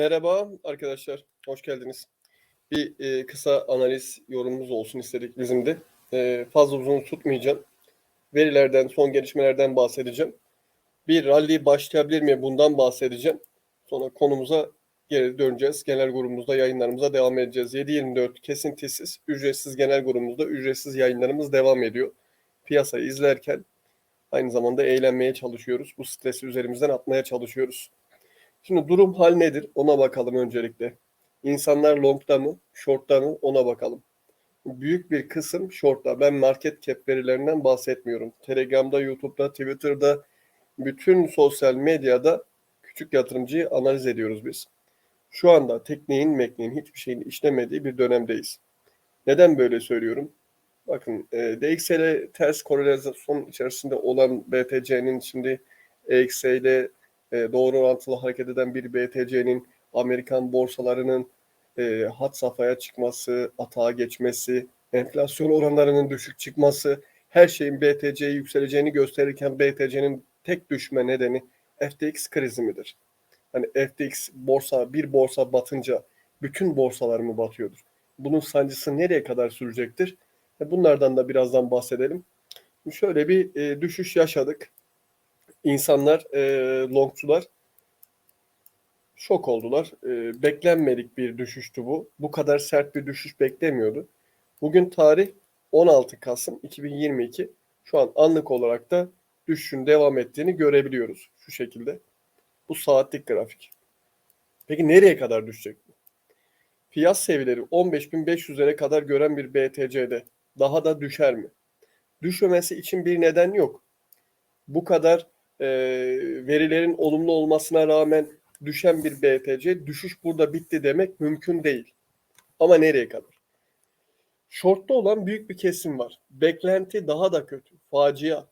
Merhaba arkadaşlar, hoş geldiniz. Bir e, kısa analiz yorumumuz olsun istedik bizim de. E, fazla uzun tutmayacağım. Verilerden, son gelişmelerden bahsedeceğim. Bir rally başlayabilir mi bundan bahsedeceğim. Sonra konumuza geri döneceğiz. Genel grubumuzda yayınlarımıza devam edeceğiz. 7-24 kesintisiz, ücretsiz genel grubumuzda ücretsiz yayınlarımız devam ediyor. Piyasayı izlerken aynı zamanda eğlenmeye çalışıyoruz. Bu stresi üzerimizden atmaya çalışıyoruz. Şimdi durum hal nedir? Ona bakalım öncelikle. İnsanlar long'da mı, short'ta mı? Ona bakalım. Büyük bir kısım short'ta. Ben market cap verilerinden bahsetmiyorum. Telegram'da, YouTube'da, Twitter'da, bütün sosyal medyada küçük yatırımcıyı analiz ediyoruz biz. Şu anda tekniğin, mekniğin hiçbir şeyin işlemediği bir dönemdeyiz. Neden böyle söylüyorum? Bakın e, DXY ile ters korelasyon içerisinde olan BTC'nin şimdi EXY ile e, doğru orantılı hareket eden bir BTC'nin Amerikan borsalarının e, hat safhaya çıkması, atağa geçmesi, enflasyon oranlarının düşük çıkması, her şeyin BTC'ye yükseleceğini gösterirken BTC'nin tek düşme nedeni FTX krizi midir? Hani FTX borsa bir borsa batınca bütün borsalar mı batıyordur? Bunun sancısı nereye kadar sürecektir? E, bunlardan da birazdan bahsedelim. Şöyle bir e, düşüş yaşadık insanlar, e, longçular şok oldular. E, beklenmedik bir düşüştü bu. Bu kadar sert bir düşüş beklemiyordu. Bugün tarih 16 Kasım 2022. Şu an anlık olarak da düşüşün devam ettiğini görebiliyoruz şu şekilde. Bu saatlik grafik. Peki nereye kadar düşecek bu? Fiyat seviyeleri 15.500'lere kadar gören bir BTC'de daha da düşer mi? Düşmemesi için bir neden yok. Bu kadar e, verilerin olumlu olmasına rağmen düşen bir BTC düşüş burada bitti demek mümkün değil. Ama nereye kadar? Short'ta olan büyük bir kesim var. Beklenti daha da kötü. Facia.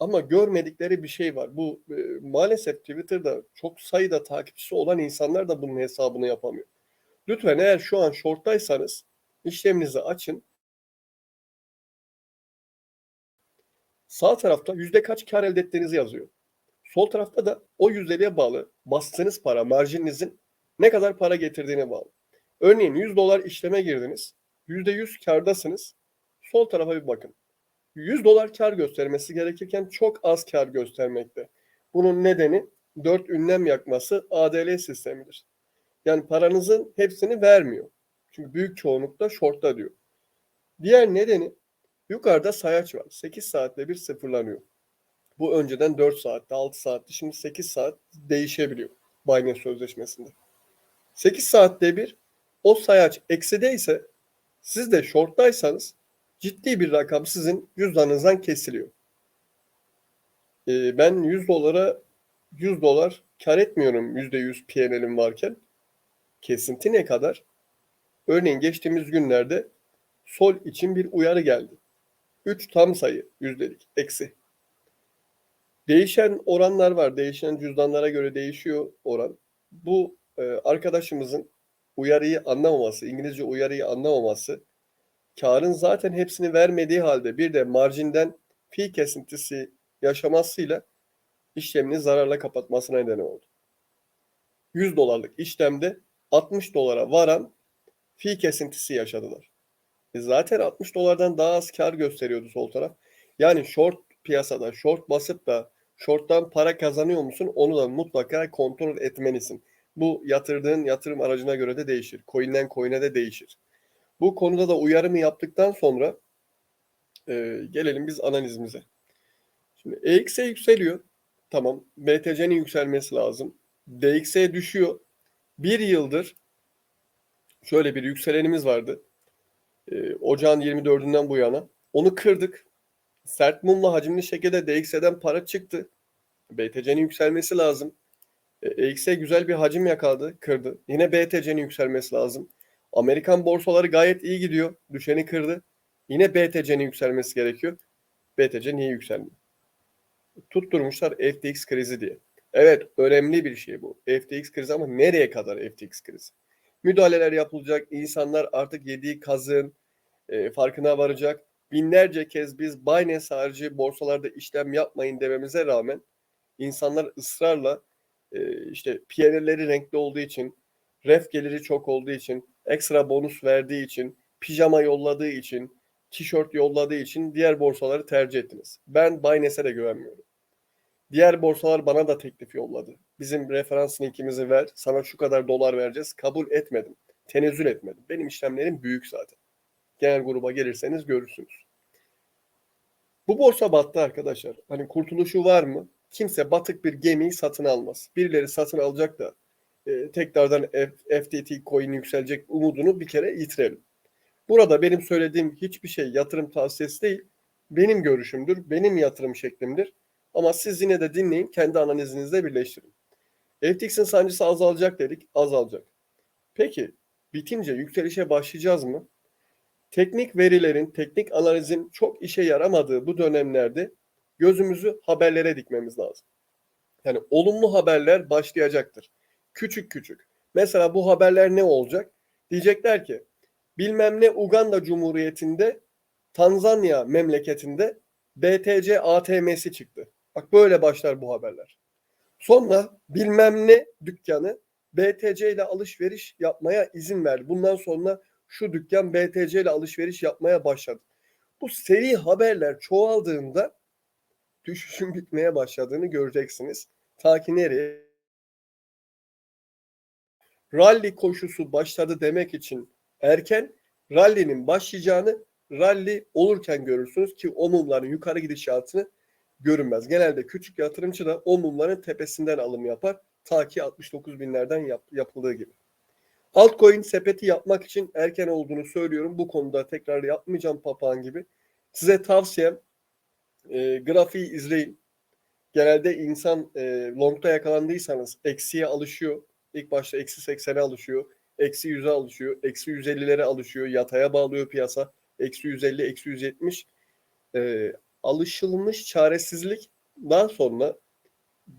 Ama görmedikleri bir şey var. Bu e, maalesef Twitter'da çok sayıda takipçisi olan insanlar da bunun hesabını yapamıyor. Lütfen eğer şu an short'taysanız işleminizi açın. Sağ tarafta yüzde kaç kar elde ettiğinizi yazıyor. Sol tarafta da o yüzdeliğe bağlı bastığınız para, marjininizin ne kadar para getirdiğine bağlı. Örneğin 100 dolar işleme girdiniz. %100 kardasınız. Sol tarafa bir bakın. 100 dolar kar göstermesi gerekirken çok az kar göstermekte. Bunun nedeni 4 ünlem yakması ADL sistemidir. Yani paranızın hepsini vermiyor. Çünkü büyük çoğunlukta shortta diyor. Diğer nedeni yukarıda sayaç var. 8 saatte bir sıfırlanıyor. Bu önceden 4 saatte, 6 saatte, şimdi 8 saat değişebiliyor Binance sözleşmesinde. 8 saatte bir o sayaç eksideyse siz de short'taysanız ciddi bir rakam sizin cüzdanınızdan kesiliyor. Ee, ben 100 dolara 100 dolar kar etmiyorum %100 PNL'im varken. Kesinti ne kadar? Örneğin geçtiğimiz günlerde sol için bir uyarı geldi. 3 tam sayı yüzdelik eksi. Değişen oranlar var. Değişen cüzdanlara göre değişiyor oran. Bu e, arkadaşımızın uyarıyı anlamaması, İngilizce uyarıyı anlamaması, karın zaten hepsini vermediği halde bir de marjinden fi kesintisi yaşamasıyla işlemini zararla kapatmasına neden oldu. 100 dolarlık işlemde 60 dolara varan fi kesintisi yaşadılar. E zaten 60 dolardan daha az kar gösteriyordu sol taraf. Yani short piyasada short basıp da short'tan para kazanıyor musun? Onu da mutlaka kontrol etmelisin. Bu yatırdığın yatırım aracına göre de değişir. Coin'den coin'e de değişir. Bu konuda da uyarımı yaptıktan sonra e, gelelim biz analizimize. Şimdi EXE yükseliyor. Tamam. BTC'nin yükselmesi lazım. DXE düşüyor. Bir yıldır şöyle bir yükselenimiz vardı. E, ocağın 24'ünden bu yana. Onu kırdık. Sert mumla hacimli şekilde DXE'den para çıktı. BTC'nin yükselmesi lazım. EXE güzel bir hacim yakaladı, kırdı. Yine BTC'nin yükselmesi lazım. Amerikan borsaları gayet iyi gidiyor. Düşeni kırdı. Yine BTC'nin yükselmesi gerekiyor. BTC niye yükselmiyor? Tutturmuşlar FTX krizi diye. Evet önemli bir şey bu. FTX krizi ama nereye kadar FTX krizi? Müdahaleler yapılacak. İnsanlar artık yediği kazın e, farkına varacak binlerce kez biz Binance harici borsalarda işlem yapmayın dememize rağmen insanlar ısrarla e, işte PNL'leri renkli olduğu için ref geliri çok olduğu için, ekstra bonus verdiği için, pijama yolladığı için, tişört yolladığı için diğer borsaları tercih ettiniz. Ben Binance'e de güvenmiyorum. Diğer borsalar bana da teklif yolladı. Bizim referans linkimizi ver, sana şu kadar dolar vereceğiz. Kabul etmedim. Tenezzül etmedim. Benim işlemlerim büyük zaten. Genel gruba gelirseniz görürsünüz. Bu borsa battı arkadaşlar. Hani kurtuluşu var mı? Kimse batık bir gemiyi satın almaz. Birileri satın alacak da e, tekrardan F- FTT coin yükselecek umudunu bir kere yitirelim. Burada benim söylediğim hiçbir şey yatırım tavsiyesi değil. Benim görüşümdür, benim yatırım şeklimdir. Ama siz yine de dinleyin, kendi analizinizle birleştirin. FTX'in sancısı azalacak dedik, azalacak. Peki bitince yükselişe başlayacağız mı? Teknik verilerin, teknik analizin çok işe yaramadığı bu dönemlerde gözümüzü haberlere dikmemiz lazım. Yani olumlu haberler başlayacaktır. Küçük küçük. Mesela bu haberler ne olacak? Diyecekler ki bilmem ne Uganda Cumhuriyeti'nde Tanzanya memleketinde BTC ATM'si çıktı. Bak böyle başlar bu haberler. Sonra bilmem ne dükkanı BTC ile alışveriş yapmaya izin verdi. Bundan sonra şu dükkan BTC ile alışveriş yapmaya başladı. Bu seri haberler çoğaldığında düşüşün bitmeye başladığını göreceksiniz. Ta ki nereye? Rally koşusu başladı demek için erken rally'nin başlayacağını rally olurken görürsünüz ki o mumların yukarı gidişatını görünmez. Genelde küçük yatırımcı da o mumların tepesinden alım yapar. Ta ki 69 binlerden yap, yapıldığı gibi. Altcoin sepeti yapmak için erken olduğunu söylüyorum. Bu konuda tekrar yapmayacağım papağan gibi. Size tavsiyem e, grafiği izleyin. Genelde insan e, longda yakalandıysanız eksiye alışıyor. İlk başta eksi 80'e alışıyor. Eksi 100'e alışıyor. Eksi 150'lere alışıyor. Yataya bağlıyor piyasa. Eksi 150, eksi 170. E, alışılmış çaresizlik daha sonra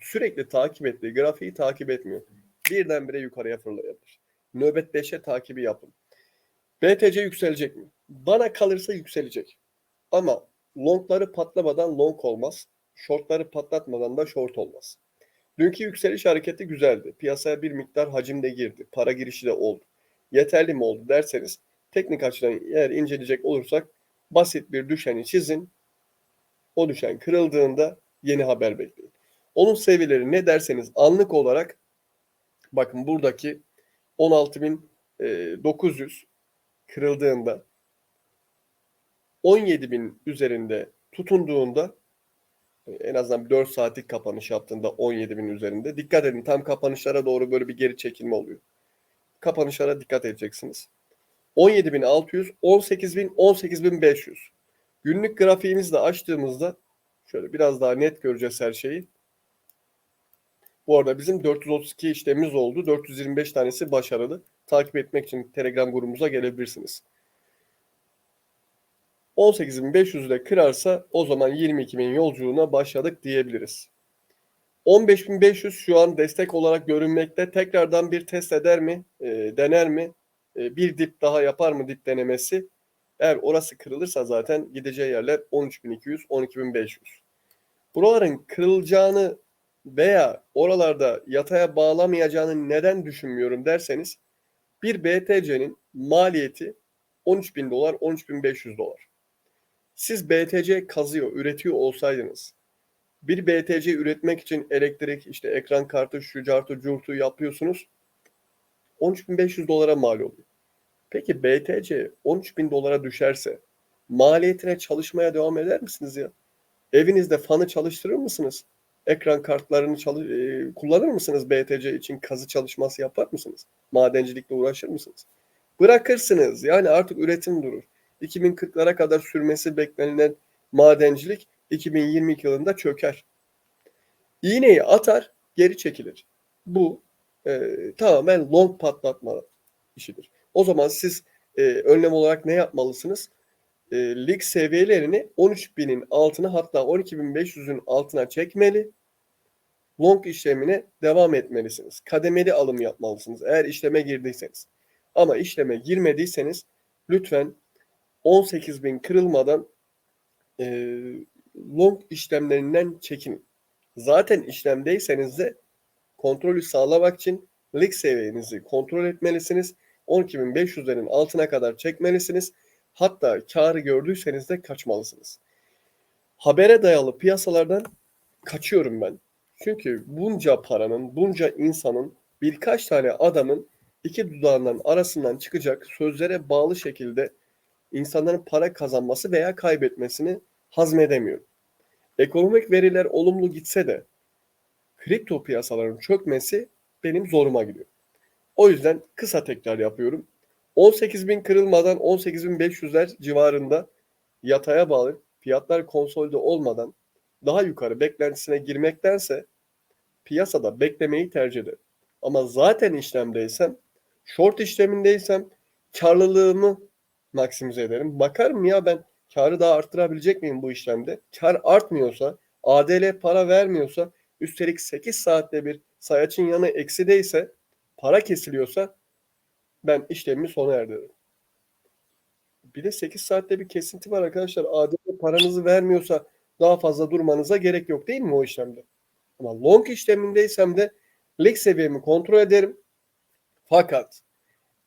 sürekli takip ettiği grafiği takip etmiyor. Birdenbire yukarıya fırlayabilir. Nöbet 5'e takibi yapın. BTC yükselecek mi? Bana kalırsa yükselecek. Ama longları patlamadan long olmaz. Shortları patlatmadan da short olmaz. Dünkü yükseliş hareketi güzeldi. Piyasaya bir miktar hacim de girdi. Para girişi de oldu. Yeterli mi oldu derseniz teknik açıdan eğer inceleyecek olursak basit bir düşeni çizin. O düşen kırıldığında yeni haber bekleyin. Onun seviyeleri ne derseniz anlık olarak bakın buradaki 16.900 kırıldığında 17.000 üzerinde tutunduğunda en azından 4 saatlik kapanış yaptığında 17.000 üzerinde. Dikkat edin tam kapanışlara doğru böyle bir geri çekilme oluyor. Kapanışlara dikkat edeceksiniz. 17.600, 18.000, 18.500. Günlük grafiğimizi de açtığımızda şöyle biraz daha net göreceğiz her şeyi. Bu arada bizim 432 işlemimiz oldu. 425 tanesi başarılı. Takip etmek için Telegram grubumuza gelebilirsiniz. 18.500 ile kırarsa o zaman 22.000 yolculuğuna başladık diyebiliriz. 15.500 şu an destek olarak görünmekte. Tekrardan bir test eder mi? E, dener mi? E, bir dip daha yapar mı dip denemesi? Eğer orası kırılırsa zaten gideceği yerler 13.200, 12.500. Buraların kırılacağını veya oralarda yataya bağlamayacağını neden düşünmüyorum derseniz bir BTC'nin maliyeti 13.000 dolar, 13.500 dolar. Siz BTC kazıyor, üretiyor olsaydınız bir BTC üretmek için elektrik, işte ekran kartı, şu cartı, curtu yapıyorsunuz. 13.500 dolara mal oluyor. Peki BTC 13.000 dolara düşerse maliyetine çalışmaya devam eder misiniz ya? Evinizde fanı çalıştırır mısınız? Ekran kartlarını çalış e, kullanır mısınız BTC için kazı çalışması yapar mısınız? Madencilikle uğraşır mısınız? Bırakırsınız. Yani artık üretim durur. 2040'lara kadar sürmesi beklenilen madencilik 2022 yılında çöker. İğneyi atar, geri çekilir. Bu e, tamamen long patlatma işidir. O zaman siz e, önlem olarak ne yapmalısınız? E, lig seviyelerini 13.000'in altına hatta 12.500'ün altına çekmeli. Long işlemine devam etmelisiniz. Kademeli alım yapmalısınız eğer işleme girdiyseniz. Ama işleme girmediyseniz lütfen 18.000 kırılmadan e, long işlemlerinden çekin. Zaten işlemdeyseniz de kontrolü sağlamak için lig seviyenizi kontrol etmelisiniz. 12.500'lerin altına kadar çekmelisiniz. Hatta karı gördüyseniz de kaçmalısınız. Habere dayalı piyasalardan kaçıyorum ben. Çünkü bunca paranın, bunca insanın, birkaç tane adamın iki dudağından arasından çıkacak sözlere bağlı şekilde insanların para kazanması veya kaybetmesini hazmedemiyorum. Ekonomik veriler olumlu gitse de kripto piyasaların çökmesi benim zoruma gidiyor. O yüzden kısa tekrar yapıyorum. 18.000 kırılmadan 18.500'ler civarında yataya bağlı fiyatlar konsolide olmadan daha yukarı beklentisine girmektense piyasada beklemeyi tercih ederim. Ama zaten işlemdeysem, short işlemindeysem karlılığımı maksimize ederim. Bakarım ya ben karı daha arttırabilecek miyim bu işlemde? Kar artmıyorsa, ADL para vermiyorsa, üstelik 8 saatte bir sayaçın yanı eksideyse, para kesiliyorsa ben işlemimi sona erdiririm. Bir de 8 saatte bir kesinti var arkadaşlar. ADL paranızı vermiyorsa daha fazla durmanıza gerek yok değil mi o işlemde? Ama long işlemindeysem de leg seviyemi kontrol ederim. Fakat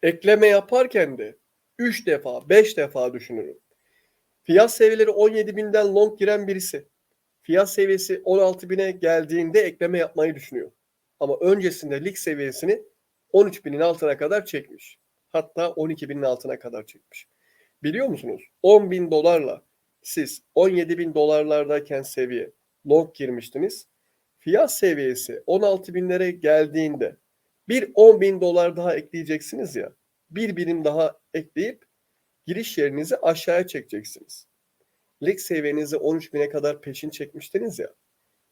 ekleme yaparken de 3 defa 5 defa düşünürüm. Fiyat seviyeleri 17.000'den long giren birisi fiyat seviyesi 16.000'e geldiğinde ekleme yapmayı düşünüyor. Ama öncesinde lig seviyesini 13.000'in altına kadar çekmiş. Hatta 12.000'in altına kadar çekmiş. Biliyor musunuz? 10.000 dolarla siz 17.000 dolarlardayken seviye long girmiştiniz. Fiyat seviyesi 16.000'lere geldiğinde bir 10.000 dolar daha ekleyeceksiniz ya. Bir birim daha ekleyip giriş yerinizi aşağıya çekeceksiniz. Lig seviyenizi 13.000'e kadar peşin çekmiştiniz ya.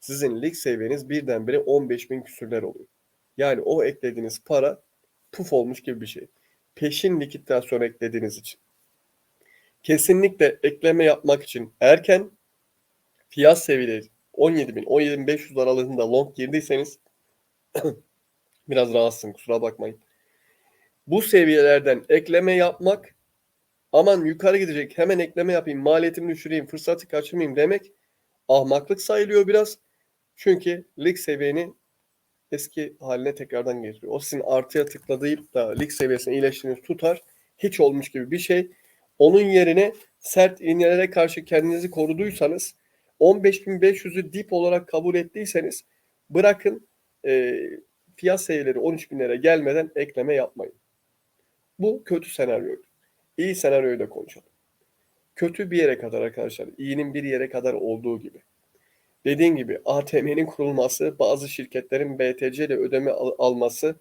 Sizin lig seviyeniz birdenbire 15.000 küsürler oluyor. Yani o eklediğiniz para puf olmuş gibi bir şey. Peşin likitasyon eklediğiniz için. Kesinlikle ekleme yapmak için erken fiyat seviyeleri 17.000 17.500 aralığında long girdiyseniz biraz rahatsızım kusura bakmayın. Bu seviyelerden ekleme yapmak aman yukarı gidecek hemen ekleme yapayım maliyetimi düşüreyim fırsatı kaçırmayayım demek ahmaklık sayılıyor biraz. Çünkü lig seviyeni eski haline tekrardan getiriyor. O sizin artıya tıkladığıyla da lig seviyesini iyileştiğiniz tutar. Hiç olmuş gibi bir şey. Onun yerine sert iğnelere karşı kendinizi koruduysanız 15.500'ü dip olarak kabul ettiyseniz bırakın e, fiyat seviyeleri 13.000'lere gelmeden ekleme yapmayın. Bu kötü senaryoydu. İyi senaryoyu da konuşalım. Kötü bir yere kadar arkadaşlar. İyinin bir yere kadar olduğu gibi. Dediğim gibi ATM'nin kurulması, bazı şirketlerin BTC ile ödeme al- alması,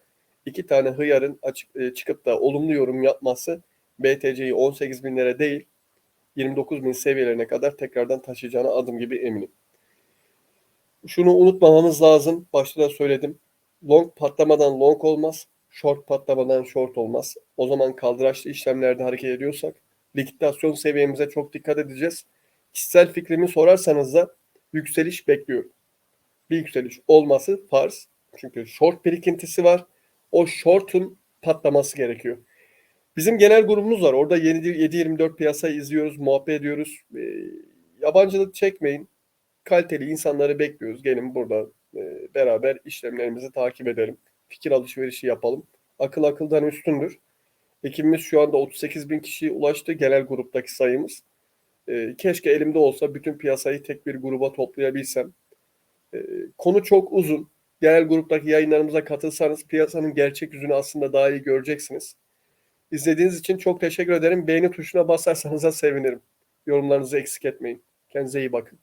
iki tane hıyarın açık, e, çıkıp da olumlu yorum yapması BTC'yi 18 binlere değil 29 bin seviyelerine kadar tekrardan taşıyacağına adım gibi eminim. Şunu unutmamamız lazım. Başta da söyledim. Long patlamadan long olmaz. Short patlamadan short olmaz. O zaman kaldıraçlı işlemlerde hareket ediyorsak likidasyon seviyemize çok dikkat edeceğiz. Kişisel fikrimi sorarsanız da yükseliş bekliyorum. Bir yükseliş olması farz. Çünkü short birikintisi var. O short'un patlaması gerekiyor. Bizim genel grubumuz var. Orada 7-24 piyasayı izliyoruz, muhabbet ediyoruz. E, yabancılık çekmeyin. Kaliteli insanları bekliyoruz. Gelin burada e, beraber işlemlerimizi takip edelim. Fikir alışverişi yapalım. Akıl akıldan üstündür. Ekibimiz şu anda 38 bin kişiye ulaştı genel gruptaki sayımız. E, keşke elimde olsa bütün piyasayı tek bir gruba toplayabilsem. E, konu çok uzun. Genel gruptaki yayınlarımıza katılsanız piyasanın gerçek yüzünü aslında daha iyi göreceksiniz. İzlediğiniz için çok teşekkür ederim. Beğeni tuşuna basarsanız da sevinirim. Yorumlarınızı eksik etmeyin. Kendinize iyi bakın.